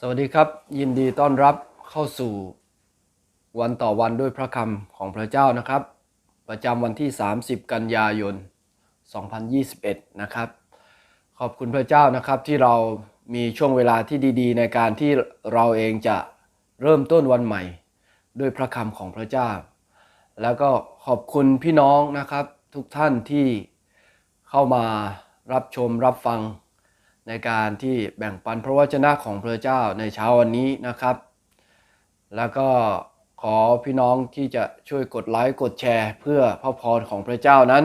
สวัสดีครับ ยินดีต้อนรับเข้าสู่วันต่อวันด้วยพระคำของพระเจ้านะครับ ประจำวันที่ 30 กันยายน 2021 นะครับ ขอบคุณพระเจ้านะครับที่เรามีช่วงเวลาที่ดี ๆ ในการที่เราเองจะเริ่มต้นวันใหม่ ด้วยพระคำของพระเจ้า แล้วก็ขอบคุณพี่น้องนะครับ ทุกท่านที่เข้ามารับชมรับฟัง ในการที่แบ่งปันพระวจนะของพระเจ้าในเช้าวันนี้นะครับ แล้วก็ขอพี่น้องที่จะช่วยกดไลค์กดแชร์ เพื่อพระพรของพระเจ้านั้น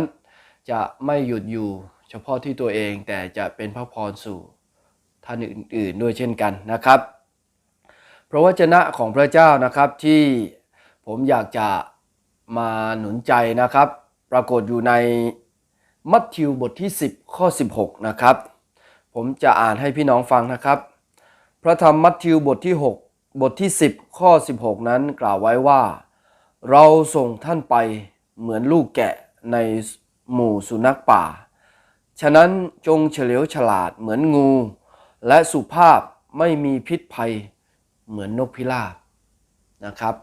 จะไม่หยุดอยู่เฉพาะที่ตัวเองแต่จะเป็นพระพรสู่ท่านอื่น ๆ ด้วยเช่นกันนะครับพระวจนะของพระเจ้านะครับที่ผมอยากจะมาหนุนใจนะครับ ปรากฏอยู่ในมัทธิวบทที่ 10 ข้อ 16 นะครับ ผมจะอ่านให้พี่น้องฟังนะครับ พระธรรมมัทธิวบทที่ 6 บทที่ 10 ข้อ 16 นั้นกล่าวไว้ว่า เราส่งท่านไปเหมือนลูกแกะในหมู่สุนัขป่า ฉะนั้นจงเฉลียวฉลาดเหมือนงู และสุภาพไม่มีพิษภัยเหมือนนกพิราบนะครับ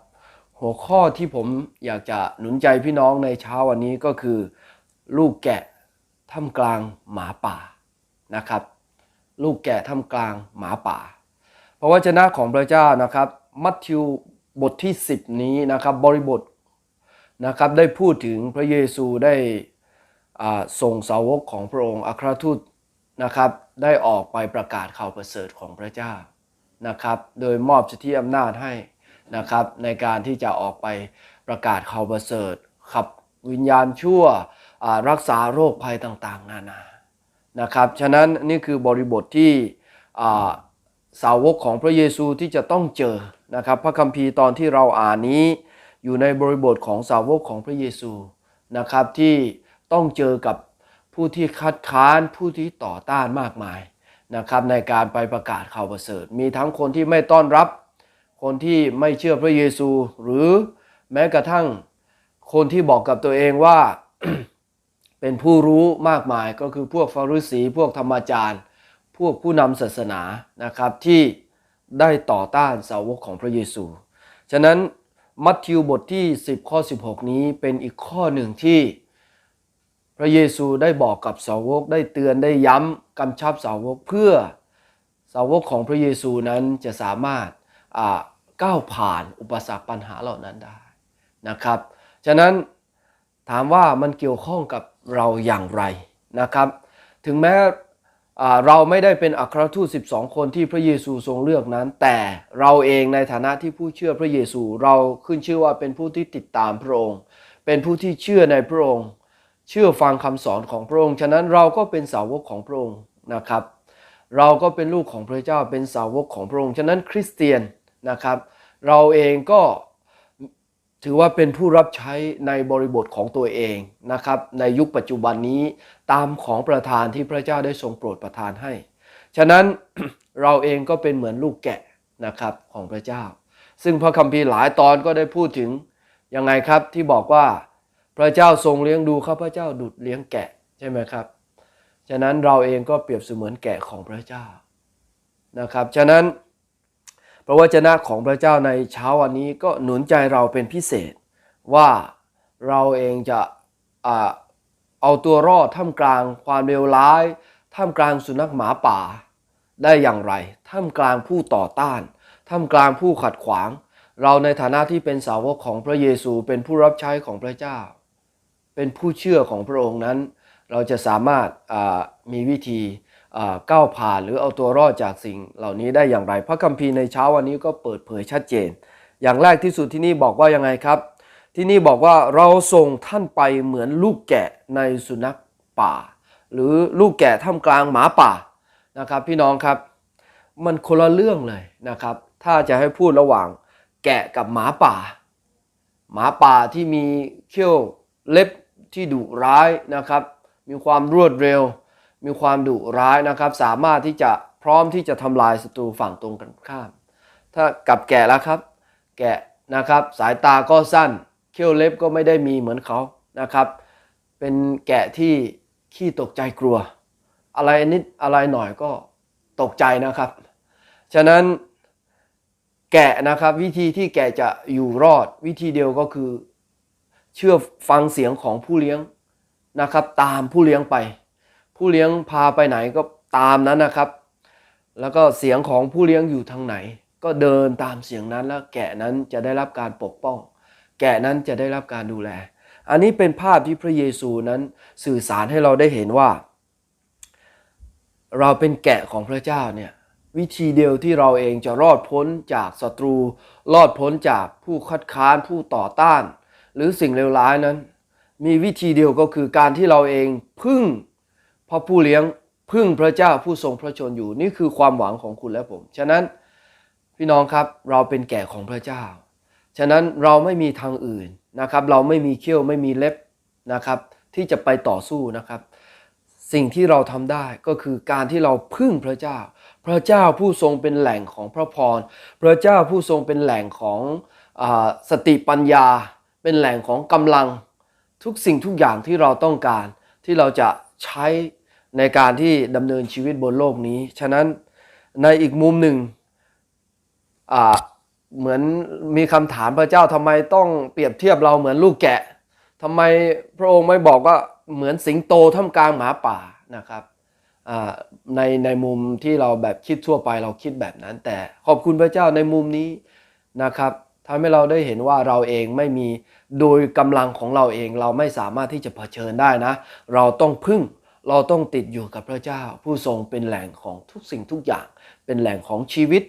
หัวข้อที่ผมอยากจะหนุนใจพี่น้องในเช้าวันนี้ก็คือ ลูกแกะท่ามกลางหมาป่านะครับ ลูกแกะท่ามกลางหมาป่า พระวจนะของพระเจ้านะครับ มัทธิวบทที่ 10 นี้นะครับบริบทนะครับได้พูดถึงพระเยซูได้ส่งสาวกของพระองค์อัครทูตนะครับได้ออกไปประกาศข่าวประเสริฐของพระเจ้านะครับโดยมอบสิทธิอำนาจให้นะครับในการที่จะออกไปประกาศข่าวประเสริฐขับวิญญาณชั่วรักษาโรคภัยต่างๆ นานา นะครับฉะนั้นนี่คือบริบทที่าสาวกของพระเยซูที่จะต้องเจอนะครับพระคัมภีร์ตอนที่เราอ่านนี้ อยู่ในบริบทของสาวกของพระเยซูนะครับที่ต้องเจอกับผู้ที่คัดค้านผู้ที่ต่อต้านมากมายนะครับในการไปประกาศข่าวประเสริฐ มีทั้งคนที่ไม่ต้อนรับ คนที่ไม่เชื่อพระเยซู หรือแม้กระทั่งคนที่บอกกับตัวเองว่า เป็นผู้รู้มากมายก็คือพวกฟาริสีพวกธรรมจารย์ พวกผู้นำศาสนานะครับที่ได้ต่อต้านสาวกของพระเยซู ฉะนั้นมัทธิวบทที่ 10 ข้อ 16 นี้เป็นอีกข้อหนึ่งที่พระเยซูได้บอกกับสาวกได้เตือนได้ย้ำกำชับสาวกเพื่อสาวกของพระเยซูนั้นจะสามารถก้าวผ่านอุปสรรคปัญหาเหล่านั้นได้นะครับ ฉะนั้น ถามว่ามันเกี่ยวข้องกับเราอย่างไรนะครับ ถึงแม้เราไม่ได้เป็นอัครทูต 12 คนที่พระเยซูทรงเลือกนั้น แต่เราเองในฐานะที่ผู้เชื่อพระเยซู เราขึ้นชื่อว่าเป็นผู้ที่ติดตามพระองค์ เป็นผู้ที่เชื่อในพระองค์ เชื่อฟังคำสอนของพระองค์ ฉะนั้นเราก็เป็นสาวกของพระองค์นะครับ เราก็เป็นลูกของพระเจ้า เป็นสาวกของพระองค์ ฉะนั้นคริสเตียนนะครับ เราเองก็ ถือว่าเป็นผู้รับใช้ในบริบทของตัวเองนะครับ ในยุคปัจจุบันนี้ตามของประทานที่พระเจ้าได้ทรงโปรดประทานให้ ฉะนั้นเราเองก็เป็นเหมือนลูกแกะนะครับของพระเจ้า ซึ่งพระคัมภีร์หลายตอนก็ได้พูดถึงยังไงครับที่บอกว่าพระเจ้าทรงเลี้ยงดูข้าพระเจ้าดุดเลี้ยงแกะใช่ไหมครับ ฉะนั้นเราเองก็เปรียบเสมือนแกะของพระเจ้านะครับ ฉะนั้น พระวจนะของพระเจ้าในเช้าวันนี้ก็หนุนใจเราเป็นพิเศษ ว่าเราเองจะอ่าเอาตัวรอดท่ามกลางความเลวร้าย ท่ามกลางสุนัขหมาป่า ได้อย่างไร ท่ามกลางผู้ต่อต้าน ท่ามกลางผู้ขัดขวาง เราในฐานะที่เป็นสาวกของพระเยซูเป็นผู้รับใช้ของพระเจ้า เป็นผู้เชื่อของพระองค์นั้น เราจะสามารถมีวิธี ก้าวผ่านหรือเอาตัวรอดจากสิ่งเหล่านี้ได้อย่างไร พระคัมภีร์ในเช้าวันนี้ก็เปิดเผยชัดเจน อย่างแรกที่สุดที่นี่บอกว่ายังไงครับ ที่นี่บอกว่าเราส่งท่านไปเหมือนลูกแกะในสุนัขป่า หรือลูกแกะท่ามกลางหมาป่านะครับ พี่น้องครับ มันคนละเรื่องเลยนะครับ ถ้าจะให้พูดระหว่างแกะกับหมาป่า หมาป่าที่มีเขี้ยวเล็บที่ดุร้ายนะครับ มีความรวดเร็ว มีความดุร้ายนะครับ สามารถที่จะพร้อมที่จะทำลายศัตรูฝั่งตรงกันข้าม ถ้ากับแกะแล้วครับ แกะนะครับ สายตาก็สั้น เขี้ยวเล็บก็ไม่ได้มีเหมือนเขานะครับ เป็นแกะที่ขี้ตกใจกลัว อะไรนิดอะไรหน่อยก็ตกใจนะครับ ฉะนั้นแกะนะครับวิธีที่แกะจะอยู่รอดวิธีเดียวก็คือ เชื่อฟังเสียงของผู้เลี้ยงนะครับ ตามผู้เลี้ยงไป ผู้เลี้ยงพาไปไหนก็ตามนั้นนะครับ แล้วก็เสียงของผู้เลี้ยงอยู่ทางไหน ก็เดินตามเสียงนั้นแล้วแกะนั้นจะได้รับการปกป้อง แกะนั้นจะได้รับการดูแล อันนี้เป็นภาพที่พระเยซูนั้นสื่อสารให้เราได้เห็นว่า เราเป็นแกะของพระเจ้าเนี่ยวิธีเดียวที่เราเองจะรอดพ้นจากศัตรู รอดพ้นจากผู้คัดค้านผู้ต่อต้าน หรือสิ่งเลวร้ายนั้น มีวิธีเดียวก็คือการที่เราเองพึ่ง พระผู้เลี้ยงพึ่งพระเจ้าผู้ทรงพระชนอยู่นี่คือความหวังของคุณและผม ฉะนั้นพี่น้องครับเราเป็นแกะของพระเจ้า ฉะนั้นเราไม่มีทางอื่นนะครับ เราไม่มีเขี้ยวไม่มีเล็บนะครับ ที่จะไปต่อสู้นะครับ สิ่งที่เราทำได้ก็คือการที่เราพึ่งพระเจ้า พระเจ้าผู้ทรงเป็นแหล่งของพระพร พระเจ้าผู้ทรงเป็นแหล่งของอสติปัญญา เป็นแหล่งของกำลังทุกสิ่งทุกอย่างที่เราต้องการที่เราจะใช้ ในการที่ดำเนินชีวิตบนโลกนี้ ฉะนั้นในอีกมุมหนึ่งเหมือนมีคำถามพระเจ้าทำไมต้องเปรียบเทียบเราเหมือนลูกแกะทำไมพระองค์ไม่บอกว่าเหมือนสิงโตท่ามกลางหมาป่านะครับในในมุมที่เราแบบคิดทั่วไปเราคิดแบบนั้น แต่ขอบคุณพระเจ้าในมุมนี้นะครับทำให้เราได้เห็นว่าเราเองไม่มีโดยกำลังของเราเอง เราไม่สามารถที่จะเผชิญได้นะ เราต้องพึ่ง เราต้องติดอยู่กับพระเจ้า ผู้ทรงเป็นแหล่งของทุกสิ่งทุกอย่าง เป็นแหล่งของชีวิต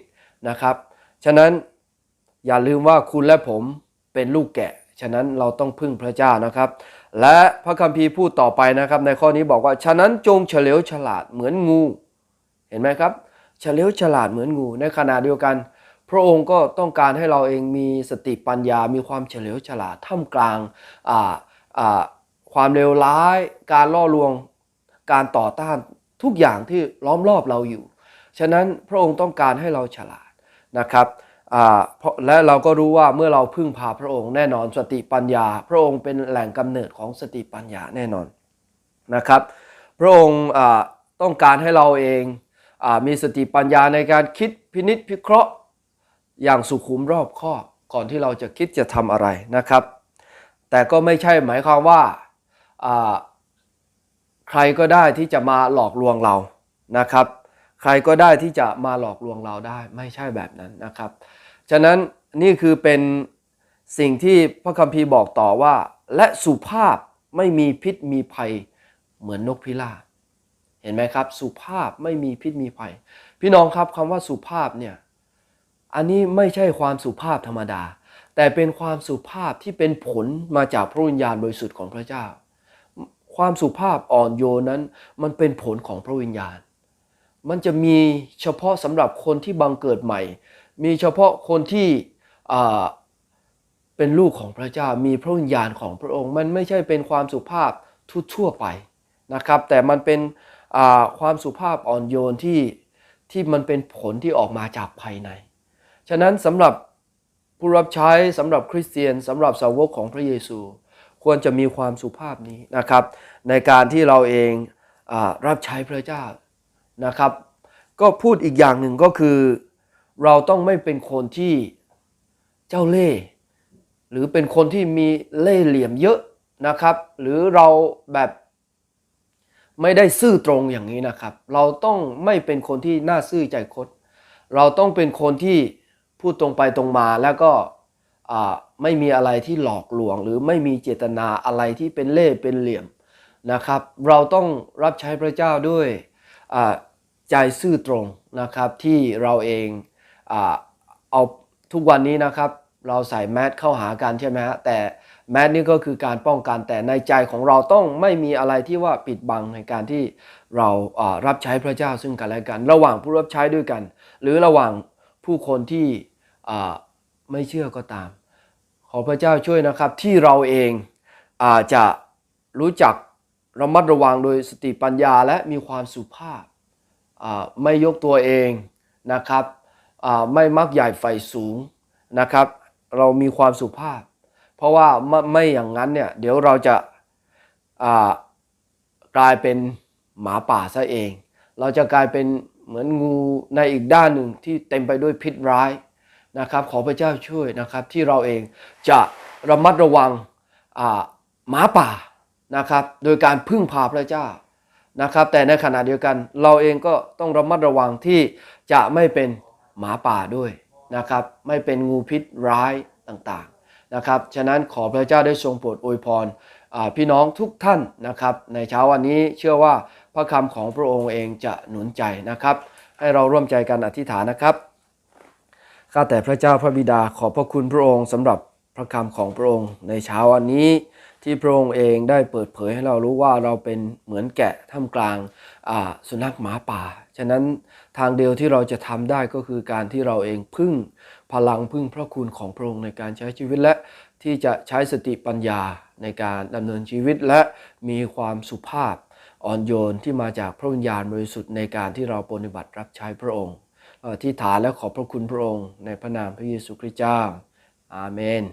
นะครับ ฉะนั้นอย่าลืมว่าคุณและผมเป็นลูกแกะ ฉะนั้นเราต้องพึ่งพระเจ้านะครับ และพระคัมภีร์พูดต่อไปนะครับ ในข้อนี้บอกว่า ฉะนั้นจงเฉลียวฉลาดเหมือนงู เห็นไหมครับ เฉลียวฉลาดเหมือนงู ในขณะเดียวกัน พระองค์ก็ต้องการให้เราเองมีสติปัญญา มีความเฉลียวฉลาดท่ามกลางความเลวร้าย การล่อลวง การต่อต้านทุกอย่างที่ล้อมรอบเราอยู่ ฉะนั้นพระองค์ต้องการให้เราฉลาดนะครับและเราก็รู้ว่าเมื่อเราพึ่งพาพระองค์แน่นอนสติปัญญา พระองค์เป็นแหล่งกำเนิดของสติปัญญาแน่นอนนะครับ พระองค์ต้องการให้เราเองอมีสติปัญญาในการคิดพินิษพิเคราะห์อย่างสุขุมรอบคอบก่อนที่เราจะคิดจะทำอะไรนะครับ แต่ก็ไม่ใช่หมายความว่า ใครก็ได้ที่จะมาหลอกลวงเรานะครับ ใครก็ได้ที่จะมาหลอกลวงเราได้ไม่ใช่แบบนั้นนะครับ ฉะนั้นนี่คือเป็นสิ่งที่พระคัมภีร์บอกต่อว่า และสุภาพไม่มีพิษมีภัยเหมือนนกพิราบเห็นไหมครับ สุภาพไม่มีพิษมีภัย พี่น้องครับคำว่าสุภาพเนี่ยอันนี้ไม่ใช่ความสุภาพธรรมดา แต่เป็นความสุภาพที่เป็นผลมาจากพระวิญญาณบริสุทธิ์ของพระเจ้า ความสุภาพอ่อนโยนนั้น มันเป็นผลของพระวิญญาณ มันจะมีเฉพาะสำหรับคนที่บังเกิดใหม่ มีเฉพาะคนที่เป็นลูกของพระเจ้ามีพระวิญญาณของพระองค์ มันไม่ใช่เป็นความสุภาพทั่วๆไปนะครับ แต่มันเป็นความสุภาพอ่อนโยนที่ที่มันเป็นผลที่ออกมาจากภายใน ฉะนั้นสำหรับผู้รับใช้สำหรับคริสเตียนสำหรับสาวกของพระเยซู ควรจะมีความสุภาพนี้นะครับ ในการที่เราเองอรับใช้พระเจ้านะครับ ก็พูดอีกอย่างหนึ่งก็คือ เราต้องไม่เป็นคนที่เจ้าเล่ห์หรือเป็นคนที่มีเล่ห์เหลี่ยมเยอะนะครับ หรือเราแบบไม่ได้ซื่อตรงอย่างนี้นะครับ เราต้องไม่เป็นคนที่น่าซื่อใจคดเราต้องเป็นคนที่พูดตรงไปตรงมาแล้วก็ ไม่มีอะไรที่หลอกลวง หรือไม่มีเจตนาอะไรที่เป็นเล่เป็นเหลี่ยมนะครับ เราต้องรับใช้พระเจ้าด้วยใจซื่อตรงนะครับที่เราเองอเอาทุกวันนี้นะครับ เราใส่แมสเข้าหากันใช่ไหมฮะแต่แมสนี่ก็คือการป้องกันแต่ในใจของเราต้องไม่มีอะไรที่ว่าปิดบังในการที่เรารับใช้พระเจ้าซึ่งกันและกัน ระหว่างผู้รับใช้ด้วยกัน หรือระหว่างผู้คนที่ไม่เชื่อก็ตาม อพระเจ้าช่วยนะครับที่เราเองอาจจะรู้จักระมัดระวังโดยสติปัญญาและมีความสุภาพไม่ยกตัวเองนะครับไม่มักใหญ่ไฟสูงนะครับ เรามีความสุภาพ เพราะว่าไม่อย่างนั้นเนี่ยเดี๋ยวเราจะกลายเป็นหมาป่าซะเอง เราจะกลายเป็นเหมือนงูในอีกด้านหนึ่งที่เต็มไปด้วยพิษร้าย นะครับขอพระเจ้าช่วยนะครับที่เราเองจะระมัดระวังหมาป่านะครับโดยการพึ่งพาพระเจ้านะครับ แต่ในขณะเดียวกันเราเองก็ต้องระมัดระวังที่จะไม่เป็นหมาป่าด้วยนะครับไม่เป็นงูพิษร้ายต่างๆนะครับฉะนั้นขอพระเจ้าได้ทรงโปรดอวยพรพี่น้องทุกท่านนะครับ ในเช้าวันนี้เชื่อว่าพระคำของพระองค์เองจะหนุนใจนะครับ ให้เราร่วมใจกันอธิษฐานนะครับ ข้าแต่พระเจ้าพระบิดาขอบพระคุณพระองค์สำหรับพระคำของพระองค์ในเช้าวันนี้ ที่พระองค์เองได้เปิดเผยให้เรารู้ว่าเราเป็นเหมือนแกะท่ามกลางสุนัขหมาป่า ฉะนั้นทางเดียวที่เราจะทำได้ก็คือการที่เราเองพึ่งพลังพึ่งพระคุณของพระองค์ในการใช้ชีวิตและที่จะใช้สติปัญญาในการดำเนินชีวิตและมีความสุภาพอ่อนโยนที่มาจากพระวิญญาณบริสุทธิ์ในการที่เราปฏิบัติรับใช้พระองค์ อธิษฐานและขอบพระคุณพระองค์ ในพระนามพระเยซูคริสต์เจ้า อาเมน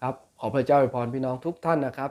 ครับ ขอพระเจ้าอวยพรพี่น้องทุกท่านนะครับ